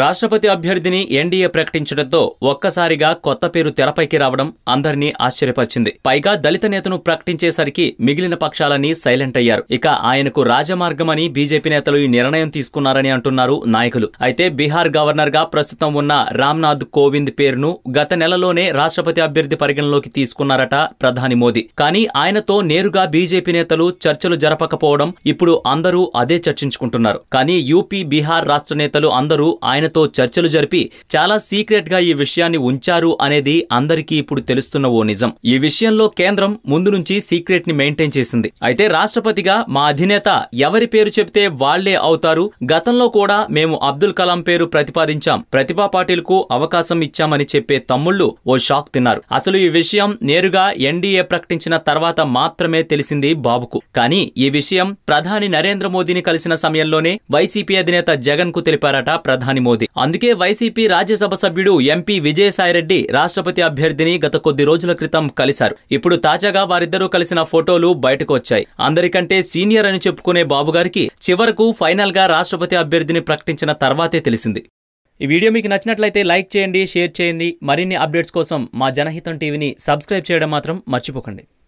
రాష్ట్రపతి అభ్యర్థిని ఎన్డీఏ ప్రకటించడంతో ఒక్కసారిగా కొత్త పేరు తెరపైకి రావడం అందరినీ ఆశ్చర్యపరిచింది. పైగా దళిత నేతను ప్రకటించేసరికి మిగిలిన పక్షాలన్నీ సైలెంట్ అయ్యారు. ఇక ఆయనకు రాజమార్గమని బీజేపీ నేతలు ఈ నిర్ణయం తీసుకున్నారని అంటున్నారు నాయకులు. అయితే బీహార్ గవర్నర్గా ప్రస్తుతం ఉన్న రామ్నాథ్ కోవింద్ పేరును గత నెలలోనే రాష్ట్రపతి అభ్యర్థి పరిగణలోకి తీసుకున్నారట ప్రధాని మోదీ. కానీ ఆయనతో నేరుగా బీజేపీ నేతలు చర్చలు జరపకపోవడం ఇప్పుడు అందరూ అదే చర్చించుకుంటున్నారు. కానీ యూపీ బీహార్ రాష్ట్ర నేతలు అందరూ ఆయన ఆయనతో చర్చలు జరిపి చాలా సీక్రెట్గా ఈ విషయాన్ని ఉంచారు అనేది అందరికీ ఇప్పుడు తెలుస్తున్న ఓ నిజం. ఈ విషయంలో కేంద్రం ముందు నుంచి సీక్రెట్ని మెయింటైన్ చేసింది. అయితే రాష్ట్రపతిగా మా అధినేత ఎవరి పేరు చెబితే వాళ్ళే అవుతారు. గతంలో కూడా మేము అబ్దుల్ కలాం పేరు ప్రతిపాదించాం. ప్రతిభా పాటిల్కు అవకాశం ఇచ్చామని చెప్పే తమ్ముళ్ళు ఓ షాక్ తిన్నారు. అసలు ఈ విషయం నేరుగా ఎన్డీఏ ప్రకటించిన తర్వాత మాత్రమే తెలిసింది బాబుకు. కానీ ఈ విషయం ప్రధాని నరేంద్ర మోదీని కలిసిన సమయంలోనే వైసీపీ అధినేత జగన్కు తెలిపారట ప్రధాని మోదీ అందుకే వైసీపీ రాజ్యసభ సభ్యుడు ఎంపీ విజయసాయిరెడ్డి రాష్ట్రపతి అభ్యర్థిని గత కొద్ది రోజుల క్రితం కలిశారు. ఇప్పుడు తాజాగా వారిద్దరూ కలిసిన ఫోటోలు బయటకు వచ్చాయి. అందరికంటే సీనియర్ అని చెప్పుకునే బాబుగారికి చివరకు ఫైనల్గా రాష్ట్రపతి అభ్యర్థిని ప్రకటించిన తర్వాతే తెలిసింది. ఈ వీడియో మీకు నచ్చినట్లయితే లైక్ చేయండి షేర్ చేయండి. మరిన్ని అప్డేట్స్ కోసం మా జనహితం టీవీని సబ్స్క్రైబ్ చేయడం మాత్రం మర్చిపోకండి.